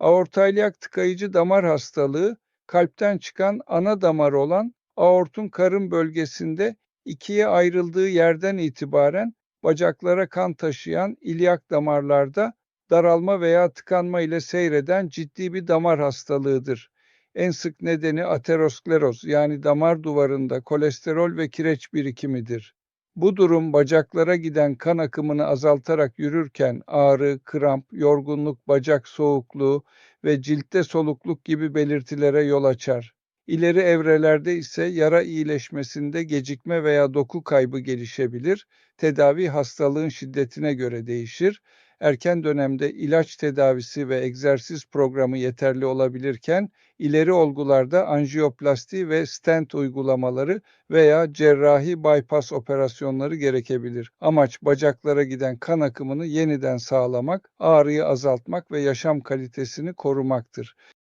Aortalyak tıkayıcı damar hastalığı, kalpten çıkan ana damar olan aortun karın bölgesinde ikiye ayrıldığı yerden itibaren bacaklara kan taşıyan ilyak damarlarda daralma veya tıkanma ile seyreden ciddi bir damar hastalığıdır. En sık nedeni ateroskleroz yani damar duvarında kolesterol ve kireç birikimidir. Bu durum bacaklara giden kan akımını azaltarak yürürken ağrı, kramp, yorgunluk, bacak soğukluğu ve ciltte solukluk gibi belirtilere yol açar. İleri evrelerde ise yara iyileşmesinde gecikme veya doku kaybı gelişebilir. Tedavi hastalığın şiddetine göre değişir. Erken dönemde ilaç tedavisi ve egzersiz programı yeterli olabilirken ileri olgularda anjiyoplasti ve stent uygulamaları veya cerrahi bypass operasyonları gerekebilir. Amaç bacaklara giden kan akımını yeniden sağlamak, ağrıyı azaltmak ve yaşam kalitesini korumaktır.